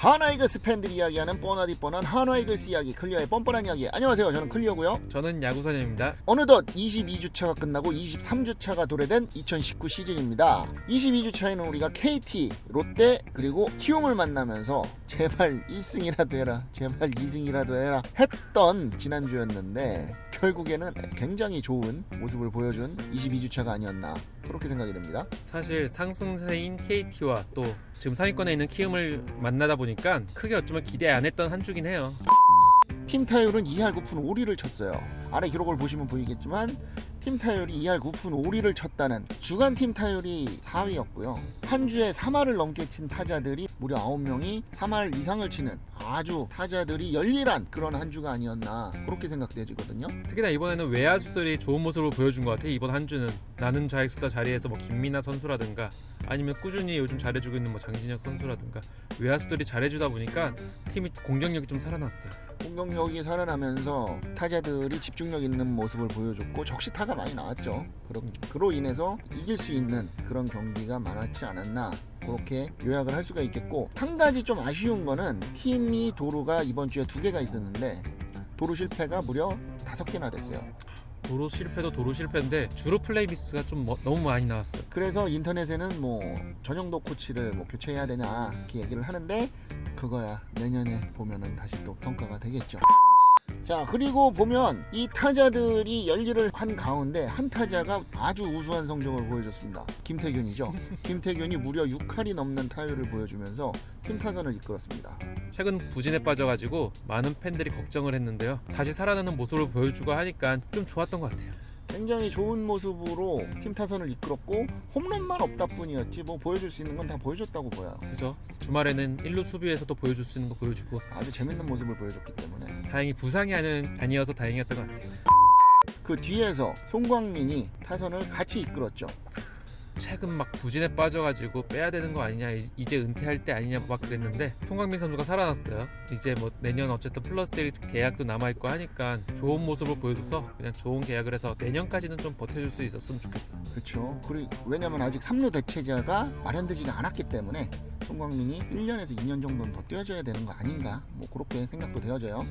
한화 이글스 팬들이 이야기하는 뻔하디 뻔한 한화 이글스 이야기 클리어의 뻔뻔한 이야기. 안녕하세요. 저는 클리어고요. 저는 야구선입니다. 어느덧 22주차가 끝나고 23주차가 도래된 2019 시즌입니다. 22주차에는 우리가 KT, 롯데 그리고 키움을 만나면서 제발 1승이라도 해라 제발 2승이라도 해라 했던 지난주였는데 결국에는 굉장히 좋은 모습을 보여준 22주차가 아니었나 그렇게 생각이 됩니다 사실 상승세인 KT와 또 지금 상위권에 있는 키움을 만나다 보니까 크게 어쩌면 기대 안 했던 한 주긴 해요. 팀 타율은 2할 9푼 5리를 쳤어요. 아래 기록을 보시면 보이겠지만 팀 타율이 2할 9푼 5리를 쳤다는 주간 팀 타율이 4위였고요. 한 주에 3할을 넘게 친 타자들이 무려 9명이 3할 이상을 치는 아주 타자들이 열일한 그런 한 주가 아니었나 그렇게 생각되지거든요. 특히나 이번에는 외야수들이 좋은 모습을 보여준 것 같아요. 이번 한 주는 나는 자익수다 자리에서 뭐 김민아 선수라든가 아니면 꾸준히 요즘 잘해주고 있는 뭐 장진혁 선수라든가 외야수들이 잘해주다 보니까 팀이 공격력이 좀 살아났어요. 공격력이 살아나면서 타자들이 집중력 있는 모습을 보여줬고 적시타가 많이 나왔죠. 그로, 그로 인해서 이길 수 있는 그런 경기가 많았지 않았나 그렇게 요약을 할 수가 있겠고 한 가지 좀 아쉬운 거는 팀이 도루가 이번 주에 두 개가 있었는데 도루 실패가 무려 다섯 개나 됐어요. 도로 실패도 도로 실패인데 주로 플레이 미스가 좀 뭐- 너무 많이 나왔어요. 그래서 인터넷에는 뭐 전용도 코치를 뭐 교체해야 되냐 이렇게 얘기를 하는데 그거야 내년에 보면은 다시 또 평가가 되겠죠. 자 그리고 보면 이 타자들이 열일을 한 가운데 한 타자가 아주 우수한 성적을 보여줬습니다. 김태균이죠. 김태균이 무려 6할이 넘는 타율을 보여주면서 팀 타선을 이끌었습니다. 최근 부진에 빠져가지고 많은 팬들이 걱정을 했는데요. 다시 살아나는 모습을 보여주고 하니까 좀 좋았던 것 같아요. 굉장히 좋은 모습으로 팀 타선을 이끌었고 홈런만 없다 뿐이었지 뭐 보여줄 수 있는 건 다 보여줬다고 보여요. 그죠? 주말에는 1루 수비에서도 보여줄 수 있는 거 보여주고 아주 재밌는 모습을 보여줬기 때문에 다행히 부상이 아니- 아니어서 다행이었던 것 같아요. 그 뒤에서 송광민이 타선을 같이 이끌었죠. 최근 막 부진에 빠져가지고 빼야 되는 거 아니냐 이- 이제 은퇴할 때 아니냐 막 그랬는데 송강민 선수가 살아났어요 이제 뭐 내년 어쨌든 플러스 1 계약도 남아있고 하니까 좋은 모습을 보여줘서 그냥 좋은 계약을 해서 내년까지는 좀 버텨줄 수 있었으면 좋겠어 그렇죠. 그리고 왜냐면 아직 3루 대체자가 마련되지가 않았기 때문에 송광민이 1년에서 2년 정도는 더 뛰어줘야 되는 거 아닌가? 뭐 그렇게 생각도 되어져요.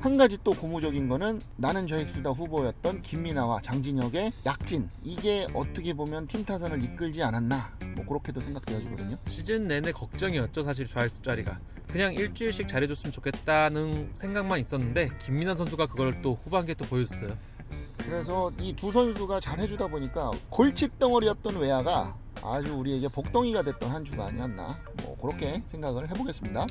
한 가지 또 고무적인 거는 나는 저익수다 후보였던 김민아와 장진혁의 약진. 이게 어떻게 보면 팀 타선을 이끌지 않았나? 뭐 그렇게도 생각되어지거든요. 시즌 내내 걱정이었죠 사실 좌익수 자리가. 그냥 일주일씩 잘해줬으면 좋겠다는 생각만 있었는데 김민환 선수가 그걸 또 후반기에 또 보여줬어요. 그래서 이 두 선수가 잘 해주다 보니까 골칫덩어리였던 외야가 아주 우리에게 복덩이가 됐던 한 주가 아니었나? 뭐 그렇게 생각을 해보겠습니다.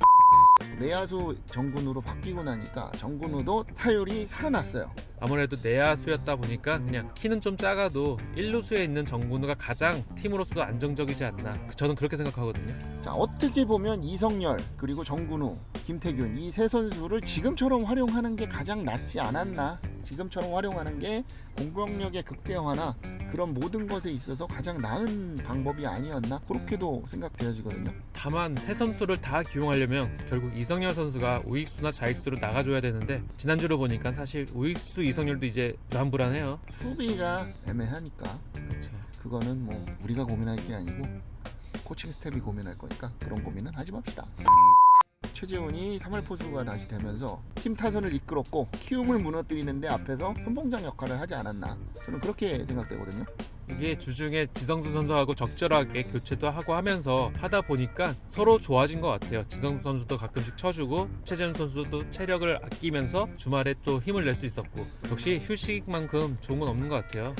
내야수 정근우로 바뀌고 나니까 정근우도 타율이 살아났어요. 아무래도 내야수였다 보니까 그냥 키는 좀 작아도 1루수에 있는 정근우가 가장 팀으로서도 안정적이지 않나 저는 그렇게 생각하거든요 자 어떻게 보면 이성열 그리고 정근우, 김태균 이 세 선수를 지금처럼 활용하는 게 가장 낫지 않았나? 지금처럼 활용하는 게 공격력의 극대화나 그런 모든 것에 있어서 가장 나은 방법이 아니었나? 그렇게도 생각되어지거든요. 다만 세 선수를 다 기용하려면 결국 이성열 선수가 우익수나 좌익수로 나가줘야 되는데 지난주를 보니까 사실 우익수 이성열도 이제 불안불안해요. 수비가 애매하니까 그렇죠. 그거는 뭐 우리가 고민할 게 아니고 코칭 스텝이 고민할 거니까 그런 고민은 하지 맙시다. 최재훈이 3할 포수가 다시 되면서 팀 타선을 이끌었고 키움을 무너뜨리는데 앞에서 선봉장 역할을 하지 않았나 저는 그렇게 생각되거든요. 이게 주중에 지성수 선수하고 적절하게 교체도 하고 하면서 하다 보니까 서로 좋아진 것 같아요. 지성수 선수도 가끔씩 쳐주고 최재훈 선수도 체력을 아끼면서 주말에 또 힘을 낼 수 있었고 역시 휴식만큼 좋은 건 없는 것 같아요.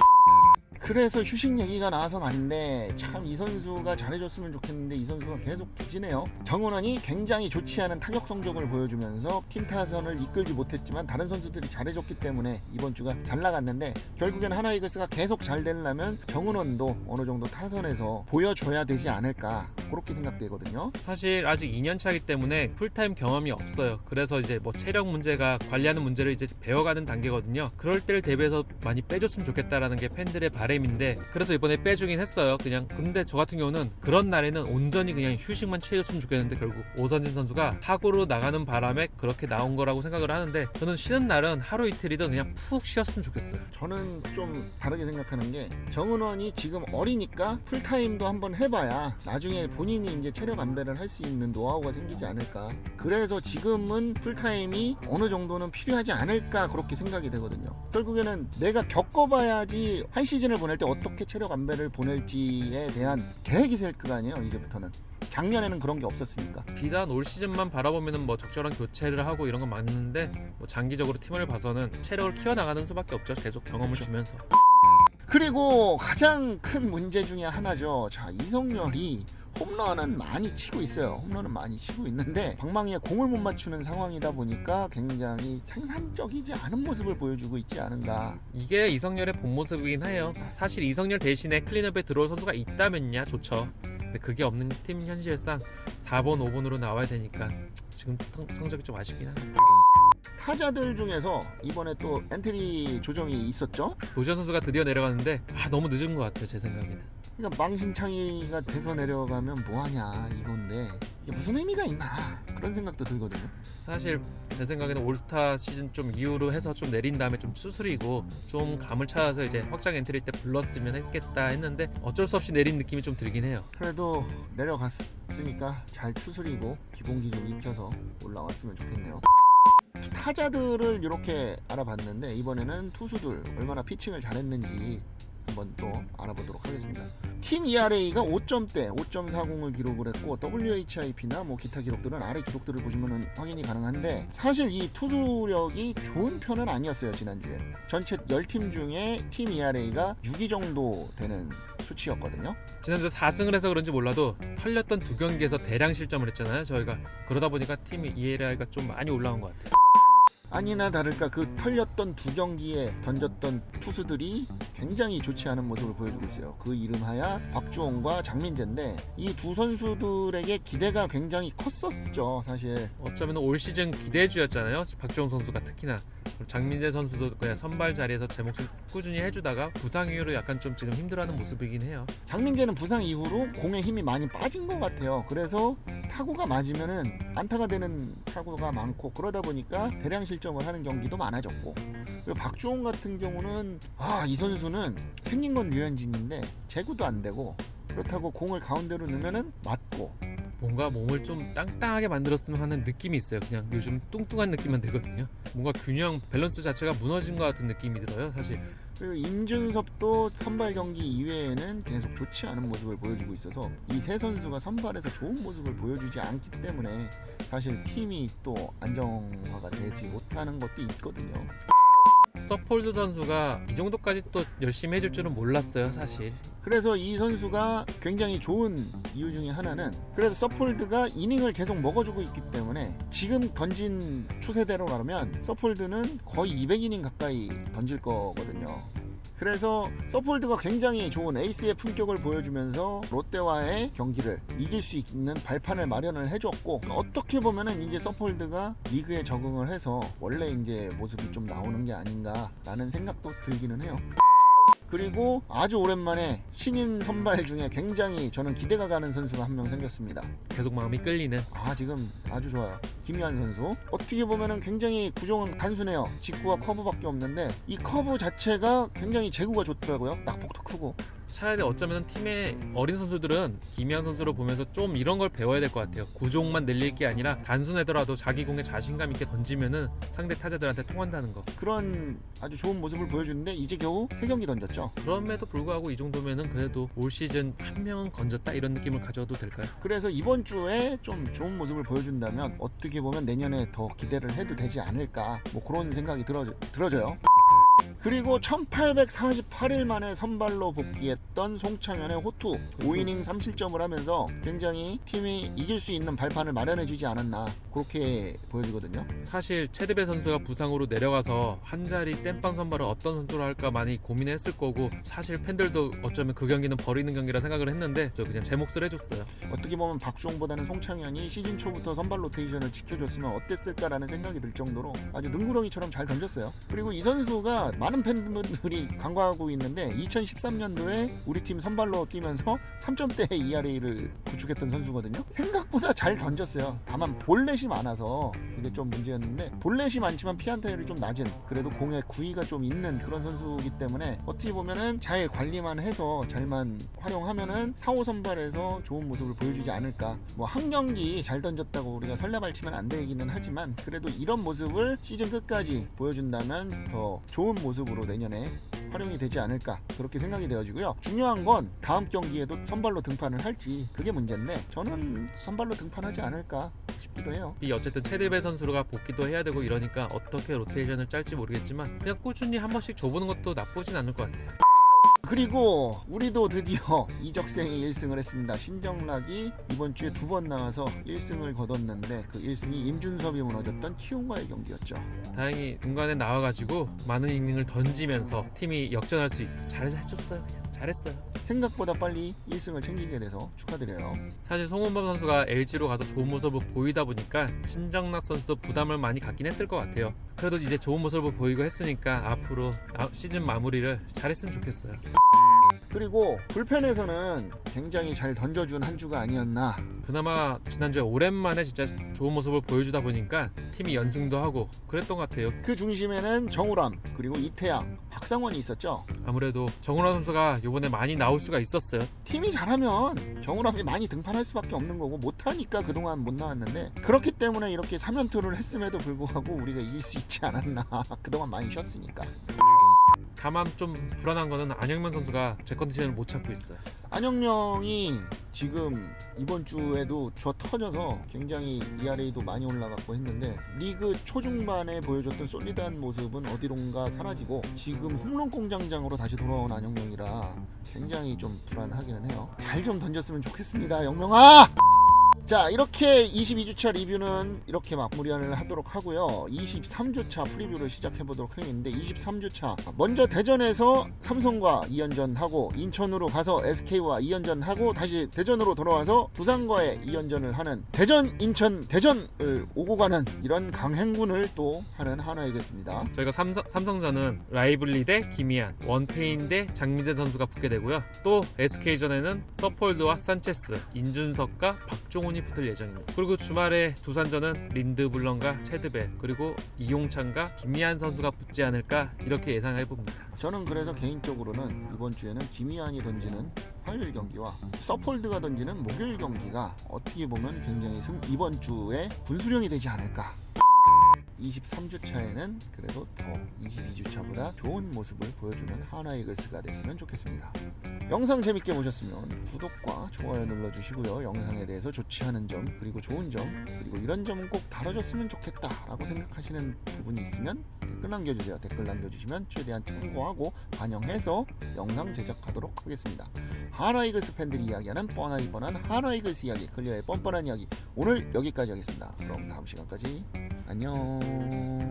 그래서 휴식 얘기가 나와서 말인데 참 이 선수가 잘해줬으면 좋겠는데 이 선수가 계속 부진해요. 정원원이 굉장히 좋지 않은 타격 성적을 보여주면서 팀 타선을 이끌지 못했지만 다른 선수들이 잘해줬기 때문에 이번 주가 잘 나갔는데 결국엔 하나 이글스가 계속 잘 되려면 정은원도 어느 정도 타선에서 보여줘야 되지 않을까 그렇게 생각되거든요. 사실 아직 2년 차기 때문에 풀타임 경험이 없어요. 그래서 이제 뭐 체력 문제가 관리하는 문제를 이제 배워가는 단계거든요. 그럴 때를 대비해서 많이 빼줬으면 좋겠다라는 게 팬들의 바람. RM인데 그래서 이번에 빼주긴 했어요. 그냥 근데 저 같은 경우는 그런 날에는 온전히 그냥 휴식만 취해줬으면 좋겠는데 결국 오선진 선수가 타구로 나가는 바람에 그렇게 나온 거라고 생각을 하는데 저는 쉬는 날은 하루 이틀이든 그냥 푹 쉬었으면 좋겠어요. 저는 좀 다르게 생각하는 게 정은원이 지금 어리니까 풀타임도 한번 해봐야 나중에 본인이 이제 체력 안배를 할 수 있는 노하우가 생기지 않을까. 그래서 지금은 풀타임이 어느 정도는 필요하지 않을까 그렇게 생각이 되거든요. 결국에는 내가 겪어봐야지 한 시즌을 보낼 때 어떻게 체력 안배를 보낼지에 대한 계획이 셀거 아니에요. 이제부터는. 작년에는 그런 게 없었으니까. 비단 올 시즌만 바라보면은 뭐 적절한 교체를 하고 이런 건 맞는데 뭐 장기적으로 팀을 봐서는 체력을 키워나가는 수밖에 없죠. 계속 경험을 그렇죠. 주면서. 그리고 가장 큰 문제 중에 하나죠. 자, 이성열이 홈런은 많이 치고 있어요. 홈런은 많이 치고 있는데 방망이에 공을 못 맞추는 상황이다 보니까 굉장히 생산적이지 않은 모습을 보여주고 있지 않은가. 이게 이성열의 본 모습이긴 해요. 사실 이성열 대신에 클린업에 들어올 선수가 있다면야 좋죠. 근데 그게 없는 팀 현실상 4번, 5번으로 나와야 되니까 지금 성- 성적이 좀 아쉽긴 하네. 타자들 중에서 이번에 또 엔트리 조정이 있었죠. 도시현 선수가 드디어 내려갔는데 아 너무 늦은 것 같아요 제 생각에는. 그러니까 망신창이가 돼서 내려가면 뭐하냐 이건데 이게 무슨 의미가 있나 그런 생각도 들거든요. 사실 제 생각에는 올스타 시즌 좀 이후로 해서 좀 내린 다음에 좀 수술이고 좀 감을 찾아서 이제 확장 엔트리 때 불렀으면 했겠다 했는데 어쩔 수 없이 내린 느낌이 좀 들긴 해요. 그래도 내려갔으니까 잘 추스리고 기본기 좀 익혀서 올라왔으면 좋겠네요. 타자들을 이렇게 알아봤는데 이번에는 투수들 얼마나 피칭을 잘했는지 한번 또 알아보도록 하겠습니다. 팀 ERA가 5점대, 5.40을 기록을 했고 WHIP나 뭐 기타 기록들은 아래 기록들을 보시면 확인이 가능한데 사실 이 투수력이 좋은 편은 아니었어요 지난주에. 전체 10팀 중에 팀 ERA가 6위 정도 되는 수치였거든요. 지난주 4승을 해서 그런지 몰라도 털렸던 두 경기에서 대량 실점을 했잖아요 저희가 그러다 보니까 팀 ERA가 좀 많이 올라온 것 같아요. 아니나 다를까 그 털렸던 두 경기에 던졌던 투수들이 굉장히 좋지 않은 모습을 보여주고 있어요. 그 이름하야 박주홍과 장민재인데 이 두 선수들에게 기대가 굉장히 컸었죠, 사실. 어쩌면 올 시즌 기대주였잖아요. 박주홍 선수가 특히나 장민재 선수도 그냥 선발 자리에서 제 몫을 꾸준히 해주다가 부상 이후로 약간 좀 지금 힘들어하는 모습이긴 해요. 장민재는 부상 이후로 공에 힘이 많이 빠진 것 같아요. 그래서 타구가 맞으면은 안타가 되는 타구가 많고 그러다 보니까 대량 실점을 하는 경기도 많아졌고 그리고 박주홍 같은 경우는 아 이 선수는 생긴 건 류현진인데 제구도 안 되고 그렇다고 공을 가운데로 넣으면은 맞고 뭔가 몸을 좀 땅땅하게 만들었으면 하는 느낌이 있어요. 그냥 요즘 뚱뚱한 느낌만 들거든요. 뭔가 균형 밸런스 자체가 무너진 것 같은 느낌이 들어요. 사실 그리고 임준섭도 선발 경기 이외에는 계속 좋지 않은 모습을 보여주고 있어서 이 세 선수가 선발에서 좋은 모습을 보여주지 않기 때문에 사실 팀이 또 안정화가 되지 못하는 것도 있거든요. 서폴드 선수가 이 정도까지 또 열심히 해줄 줄은 몰랐어요. 사실 그래서 이 선수가 굉장히 좋은 이유 중에 하나는 그래서 서폴드가 이닝을 계속 먹어주고 있기 때문에 지금 던진 추세대로라면 서폴드는 거의 200이닝 가까이 던질 거거든요. 그래서 서폴드가 굉장히 좋은 에이스의 품격을 보여주면서 롯데와의 경기를 이길 수 있는 발판을 마련을 해줬고 어떻게 보면은 이제 서폴드가 리그에 적응을 해서 원래 이제 모습이 좀 나오는 게 아닌가라는 생각도 들기는 해요. 그리고 아주 오랜만에 신인 선발 중에 굉장히 저는 기대가 가는 선수가 한 명 생겼습니다. 계속 마음이 끌리는 아 지금 아주 좋아요. 김유한 선수. 어떻게 보면은 굉장히 구종은 단순해요. 직구와 커브밖에 없는데 이 커브 자체가 굉장히 제구가 좋더라고요. 낙폭도 크고. 차라리 어쩌면 팀의 어린 선수들은 김희한 선수를 보면서 좀 이런 걸 배워야 될 것 같아요. 구종만 늘릴 게 아니라 단순하더라도 자기 공에 자신감 있게 던지면은 상대 타자들한테 통한다는 거. 그런 아주 좋은 모습을 보여주는데 이제 겨우 세 경기 던졌죠. 그럼에도 불구하고 이 정도면은 그래도 올 시즌 한 명은 건졌다 이런 느낌을 가져도 될까요? 그래서 이번 주에 좀 좋은 모습을 보여준다면 어떻게 보면 내년에 더 기대를 해도 되지 않을까 뭐 그런 생각이 들어, 들어져요. 그리고 1848일 만에 선발로 복귀했던 송창현의 호투 5이닝 3실점을 하면서 굉장히 팀이 이길 수 있는 발판을 마련해주지 않았나 그렇게 보여지거든요. 사실 체드베 선수가 부상으로 내려가서 한 자리 땜빵 선발을 어떤 선수로 할까 많이 고민했을 거고 사실 팬들도 어쩌면 그 경기는 버리는 경기라 생각을 했는데 저 그냥 제 몫을 해줬어요. 어떻게 보면 박주홍보다는 송창현이 시즌 초부터 선발 로테이션을 지켜줬으면 어땠을까라는 생각이 들 정도로 아주 능구렁이처럼 잘 던졌어요. 그리고 이 선수가 많은 많은 팬분들이 간과하고 있는데 2013년도에 우리 팀 선발로 뛰면서 3점대 ERA를 구축했던 선수거든요. 생각보다 잘 던졌어요. 다만 볼넷이 많아서 그게 좀 문제였는데 볼넷이 많지만 피안타율이 좀 낮은 그래도 공의 구위가 좀 있는 그런 선수이기 때문에 어떻게 보면은 잘 관리만 해서 잘만 활용하면은 4, 5 선발에서 좋은 모습을 보여주지 않을까. 뭐 한 경기 잘 던졌다고 우리가 설레발 치면 안 되기는 하지만 그래도 이런 모습을 시즌 끝까지 보여준다면 더 좋은 모습 으로 내년에 활용이 되지 않을까 그렇게 생각이 되어지고요. 중요한 건 다음 경기에도 선발로 등판을 할지 그게 문제인데 저는 선발로 등판하지 않을까 싶기도 해요. 이 어쨌든 체드벨 선수가 복귀도 해야 되고 이러니까 어떻게 로테이션을 짤지 모르겠지만 그냥 꾸준히 한 번씩 줘보는 것도 나쁘진 않을 것 같아요. 그리고 우리도 드디어 이적생이 1승을 했습니다. 신정락이 이번 주에 두 번 나와서 1승을 거뒀는데 그 1승이 임준섭이 무너졌던 키움과의 경기였죠. 다행히 중간에 나와가지고 많은 이닝을 던지면서 팀이 역전할 수 있게 잘 해줬어요. 그냥 잘했어요. 생각보다 빨리 1승을 챙기게 돼서 축하드려요. 사실 송은범 선수가 LG로 가서 좋은 모습을 보이다 보니까 신정락 선수도 부담을 많이 갖긴 했을 것 같아요. 그래도 이제 좋은 모습을 보이고 했으니까 앞으로 아- 시즌 마무리를 잘했으면 좋겠어요. 그리고 불펜에서는 굉장히 잘 던져준 한 주가 아니었나. 그나마 지난주에 오랜만에 진짜 좋은 모습을 보여주다 보니까 팀이 연승도 하고 그랬던 것 같아요. 그 중심에는 정우람 그리고 이태양, 박상원이 있었죠. 아무래도 정훈아 선수가 이번에 많이 나올 수가 있었어요. 팀이 잘하면 정우람이 많이 등판할 수밖에 없는 거고 못하니까 그동안 못 나왔는데 그렇기 때문에 이렇게 3연투를 했음에도 불구하고 우리가 이길 수 있지 않았나. 그동안 많이 쉬었으니까. 다만 좀 불안한 거는 안영명 선수가 제 컨디션을 못 찾고 있어요. 안영명이 지금 이번 주에도 저 터져서 굉장히 ERA도 많이 올라갔고 했는데 리그 초중반에 보여줬던 솔리드한 모습은 어디론가 사라지고 지금 홈런 공장장으로 다시 돌아온 안영명이라 굉장히 좀 불안하기는 해요. 잘 좀 던졌으면 좋겠습니다, 영명아! 자 이렇게 22주차 리뷰는 이렇게 마무리를 하도록 하고요 23주차 프리뷰를 시작해 보도록 하겠는데 23주차 먼저 대전에서 삼성과 2연전 하고 인천으로 가서 SK와 2연전 하고 다시 대전으로 돌아와서 부산과의 2연전을 하는 대전 인천 대전을 오고 가는 이런 강행군을 또 하는 하나이겠습니다 저희가 삼성, 삼성전은 라이블리 대 김희안, 원태인 대 장민재 선수가 붙게 되고요. 또 SK전에는 서폴드와 산체스, 인준석과 박종훈이 붙을 예정입니다. 그리고 주말에 두산전은 린드블런과 체드벨 그리고 이용찬과 김희안 선수가 붙지 않을까 이렇게 예상해 봅니다. 저는 그래서 개인적으로는 이번 주에는 김희안이 던지는 화요일 경기와 서폴드가 던지는 목요일 경기가 어떻게 보면 굉장히 승, 이번 주에 분수령이 되지 않을까 23주차에는 그래도 더 22주차보다 좋은 모습을 보여주는 하나이글스가 됐으면 좋겠습니다. 영상 재밌게 보셨으면 구독과 좋아요 눌러주시고요. 영상에 대해서 좋지 않은 점 그리고 좋은 점 그리고 이런 점은 꼭 다뤄줬으면 좋겠다라고 생각하시는 부분이 있으면 댓글 남겨주세요. 댓글 남겨주시면 최대한 참고하고 반영해서 영상 제작하도록 하겠습니다. 하나이글스 팬들이 이야기하는 뻔하기 뻔한 하나이글스 이야기 클리어의 뻔뻔한 이야기. 오늘 여기까지 하겠습니다. 그럼 다음 시간까지. 안녕